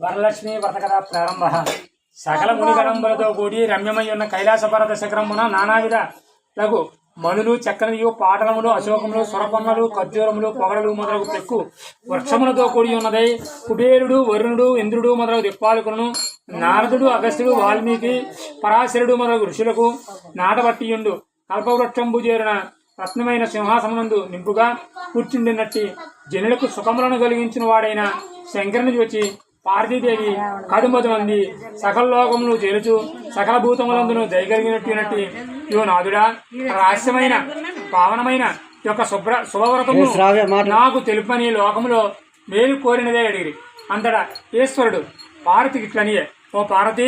వరలక్ష్మి వ్రతకథ ప్రారంభ. సకల మునిగణంబులతో కూడి రమ్యమై ఉన్న కైలాస పర్వత శిఖరమున నానావిధ లఘు మనులు చక్కనియు పాటలములు అశోకములు సురపన్నలు ఖర్జూరములు పొగడలు మొదలగు పెక్కు వృక్షములతో కూడి ఉన్నదై కుబేరుడు వరుణుడు ఇంద్రుడు మొదలగు దిక్పాలకులను నారదుడు అగస్త్యుడు వాల్మీకి పరాశరుడు మొదలగు ఋషులకు నాటబట్టియుండు. కల్పవృక్షంబు చేరిన రత్నమైన సింహాసమునందు నింపుగా కూర్చుండినట్టి జనులకు సుఖములను కలిగించిన వాడైన శంకరుని వచ్చి పార్వతీదేవి కడుమతి మంది సకల లోకములు చేరుచు సకల భూతములందును దయగలిగినట్టునట్టి యో నాదుడా రహస్యమైన పావనమైన యొక్క శుభ్ర శుభవ్రతము నాకు తెలుపని లోకములో మేలు కోరినదే అడిగిరి. అంతటా ఈశ్వరుడు పార్వతికి ఇట్లనియే ఓ పార్వతి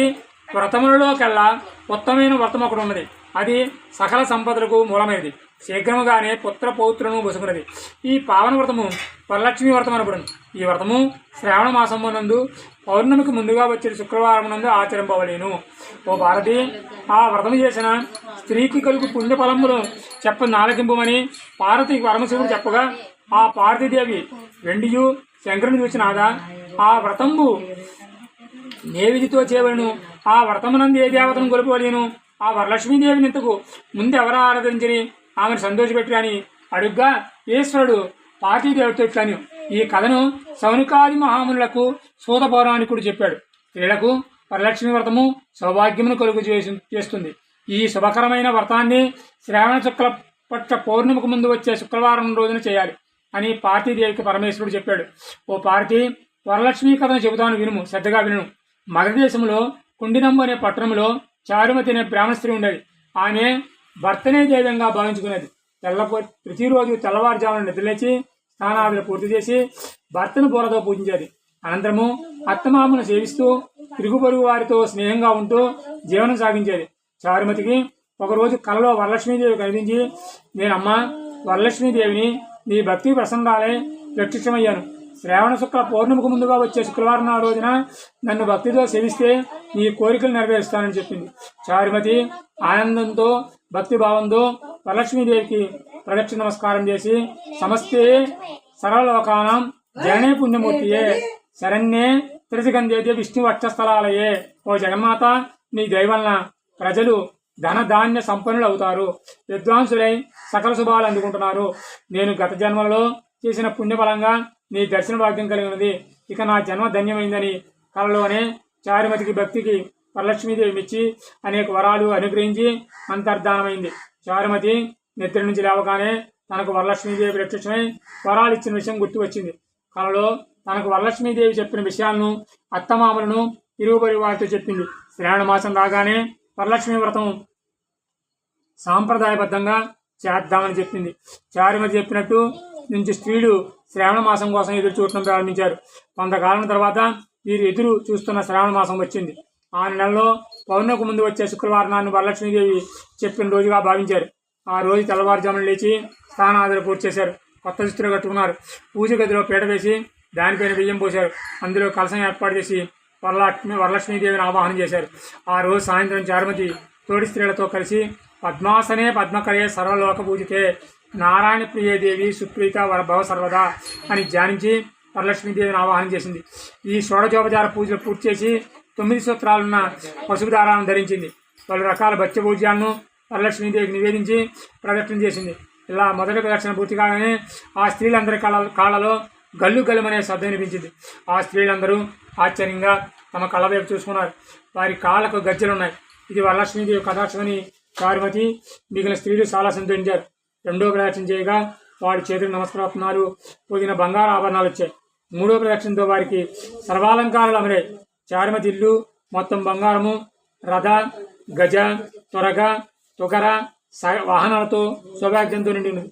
వ్రతములలోకెల్లా ఉత్తమైన వ్రతం ఒకటి ఉన్నది అది సకల సంపదలకు మూలమైనది. శీఘ్రముగానే పుత్ర పౌత్రులను బుసుకున్నది ఈ పావన వ్రతము వరలక్ష్మి వ్రతం అనబడును. ఈ వ్రతము శ్రావణ మాసము నందు పౌర్ణమికి ముందుగా వచ్చే శుక్రవారం నందు ఆచరింపవలేను. ఓ భారతి ఆ వ్రతము చేసిన స్త్రీకి కలుగు పుణ్యఫలములు చెప్ప నాలకింపమని పార్వతి పరమశివుడు చెప్పగా ఆ పార్వతీదేవి వెండియు శంకరుని చూసినాదా ఆ వ్రతంబు ఏ విధితో చేయవలను. ఆ వ్రతమునందు ఏ దేవతను కొలుపవలేను ఆ వరలక్ష్మీదేవిని ఇంతకు ముందు ఎవరు ఆరాధించని? ఆమెను సంతోషపెట్టినని అడుగ్గా ఈశ్వరుడు పార్వతీదేవితో ఇట్లని ఈ కథను సౌనికాది మహామునులకు సూత పౌరాణికుడు చెప్పాడు. స్త్రీలకు వరలక్ష్మి వ్రతము సౌభాగ్యమును కలుగు చేసి చేస్తుంది. ఈ శుభకరమైన వ్రతాన్ని శ్రావణ శుక్ల పట్ల పౌర్ణమికి ముందు వచ్చే శుక్రవారం రోజున చేయాలి అని పార్వతీదేవికి పరమేశ్వరుడు చెప్పాడు. ఓ పార్వతి వరలక్ష్మి కథను చెబుతాను వినుము శ్రద్ధగా విను మగధదేశంలో కుండినంబు అనే పట్టణంలో చారుమతి అనే బ్రాహ్మణ ఉండేది. ఆమె భర్తనే దైవంగా భావించుకునేది. తెల్లపో ప్రతిరోజు తెల్లవారుజామున నిద్రలేచి స్నానాదులు పూర్తి చేసి భర్తను పూలతో పూజించేది. అనంతరము అత్తమామను సేవిస్తూ తిరుగు పొరుగు వారితో స్నేహంగా ఉంటూ జీవనం సాగించేది. చారుమతికి ఒకరోజు కలలో వరలక్ష్మీదేవి కనిపించి నేనమ్మా వరలక్ష్మీదేవిని నీ భక్తి ప్రసన్నాలే ప్రత్యక్షమయ్యాను. శ్రావణ శుక్ల పౌర్ణమికి ముందుగా వచ్చే శుక్రవారం నా రోజున నన్ను భక్తితో సేవిస్తే నీ కోరికలు నెరవేరుస్తానని చెప్పింది. చారుమతి ఆనందంతో భక్తి భావంతో వరలక్ష్మీదేవికి ప్రదక్షిణ నమస్కారం చేసి సమస్తే సర్వలోకానం జననే పుణ్యమూర్తియే శరణ్యే త్రిసిగంధేదే విష్ణు వక్షస్థలాలయే ఓ జగన్మాత నీ దయవలన ప్రజలు ధన ధాన్య సంపన్నులు అవుతారు విద్వాంసులై సకల శుభాలు అందుకుంటున్నారు. నేను గత జన్మలలో చేసిన పుణ్యఫలంగా నీ దర్శన భాగ్యం కలిగి ఉంది ఇక నా జన్మ ధన్యమైందని కలలోనే చారుమతికి భక్తికి వరలక్ష్మీదేవి ఇచ్చి అనేక వరాలు అనుగ్రహించి అంతర్ధానమైంది. చారుమతి నిద్ర నుంచి లేవగానే తనకు వరలక్ష్మీదేవి ప్రత్యక్షమై వరాలు ఇచ్చిన విషయం గుర్తు వచ్చింది. కలలో తనకు వరలక్ష్మీదేవి చెప్పిన విషయాలను అత్తమామలను ఇరుగుపరి వారితో చెప్పింది. శ్రావణ మాసం రాగానే వరలక్ష్మి వ్రతం సాంప్రదాయబద్ధంగా చేద్దామని చెప్పింది. చారుమతి చెప్పినట్టు నుంచి స్త్రీలు శ్రావణ మాసం కోసం ఎదురు చూడటం ప్రారంభించారు. కొంతకాలం తర్వాత వీరు ఎదురు చూస్తున్న శ్రావణ మాసం వచ్చింది. ఆ నెలలో పౌర్ణకు ముందు వచ్చే శుక్రవారం నాన్న వరలక్ష్మీదేవి చెప్పిన రోజుగా భావించారు. ఆ రోజు తెల్లవారుజామున లేచి స్నానాదులు పూర్తి చేశారు. కొత్త దుస్తులు కట్టుకున్నారు. పూజ గదిలో పీట వేసి దానిపైన బియ్యం పోశారు. అందులో కలసం ఏర్పాటు చేసి వరలక్ష్మి వరలక్ష్మీదేవిని ఆవాహన చేశారు. ఆ రోజు సాయంత్రం చారుమతి తోడి స్త్రీలతో కలిసి పద్మాసనే పద్మకరే సర్వలోక పూజితే నారాయణ ప్రియదేవి సుప్రీత వరభవ సర్వదా అని ధ్యానించి వరలక్ష్మీదేవిని ఆవాహన చేసింది. ఈ షోడజోపచార పూజలు పూర్తి చేసి తొమ్మిది సూత్రాలున్న పసుపు దారాలను ధరించింది. పలు రకాల భత్య పూజ్యాలను వరలక్ష్మీదేవికి నివేదించి ప్రదక్షిణ చేసింది. ఇలా మొదటి ప్రదక్షిణ పూర్తి కాగానే ఆ స్త్రీలందరి కళ కాళ్ళలో గల్లు గల్లుమనే శబ్దం వినిపించింది. ఆ స్త్రీలందరూ ఆశ్చర్యంగా తమ కళ్ళ వైపు చూసుకున్నారు. వారి కాళ్ళకు గజ్జలున్నాయి. ఇది వరలక్ష్మీదేవి కటాక్షమని చారుమతి మిగిలిన స్త్రీలు చాలా సంతోషించారు. రెండో ప్రదక్షిణ చేయగా వారి చేతులు నమస్కారాలు పొదిన బంగారు ఆభరణాలు వచ్చాయి. మూడో ప్రదక్షిణతో వారికి సర్వాలంకారాలు అమరాయి చారుమతి ఇల్లు మొత్తం బంగారము రథ గజ త్వరగ తుగర స వాహనాలతో సౌభాగ్యంతో నిండి ఉంది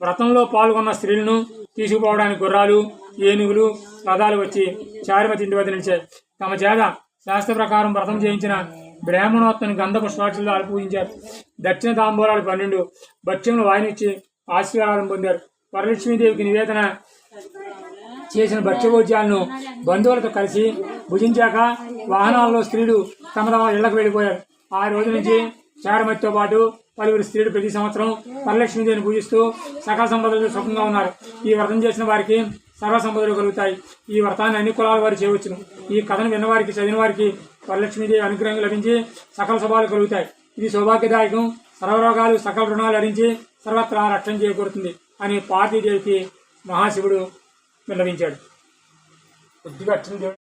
వ్రతంలో పాల్గొన్న స్త్రీలను తీసుకుపోవడానికి గుర్రాలు ఏనుగులు రథాలు వచ్చి చారుమతి ఇంటి వద్ద నిలిచాయి. తమ చేత శాస్త్ర ప్రకారం వ్రతం చేయించిన బ్రాహ్మణోత్తని గంధపు స్వాక్షులు పూజించారు. దక్షిణ తాంబూలాలు పన్నెండు భక్ష్యములు వాయినిచ్చి ఆశీర్వాదం పొందారు. వరలక్ష్మీదేవికి నివేదన చేసిన భక్ష్యభోజ్యాలను బంధువులతో కలిసి భుజించాక వాహనాల్లో స్త్రీలు తమ తమ ఇళ్ళకు వెళ్ళిపోయారు. ఆ రోజు నుంచి చారమతితో పాటు పలువురు స్త్రీలు ప్రతి సంవత్సరం వరలక్ష్మీదేవిని పూజిస్తూ సకల సంపదలు సుఖంగా ఉన్నారు. ఈ వ్రతం చేసిన వారికి సర్వ సంపదలు కలుగుతాయి. ఈ వ్రతాన్ని అన్ని కులాల వారు చేయవచ్చును. ఈ కథను విన్నవారికి చదివిన వారికి వరలక్ష్మీదేవి అనుగ్రహం లభించి సకల శుభాలు కలుగుతాయి. ఇది సౌభాగ్యదాయకం. సర్వరోగాలు సకల రుణాలు హరించి సర్వత్రా రక్షణ చేకూరుతుంది అని పార్వతీదేవికి మహాశివుడు విన్నవించాడు. కొద్దిగా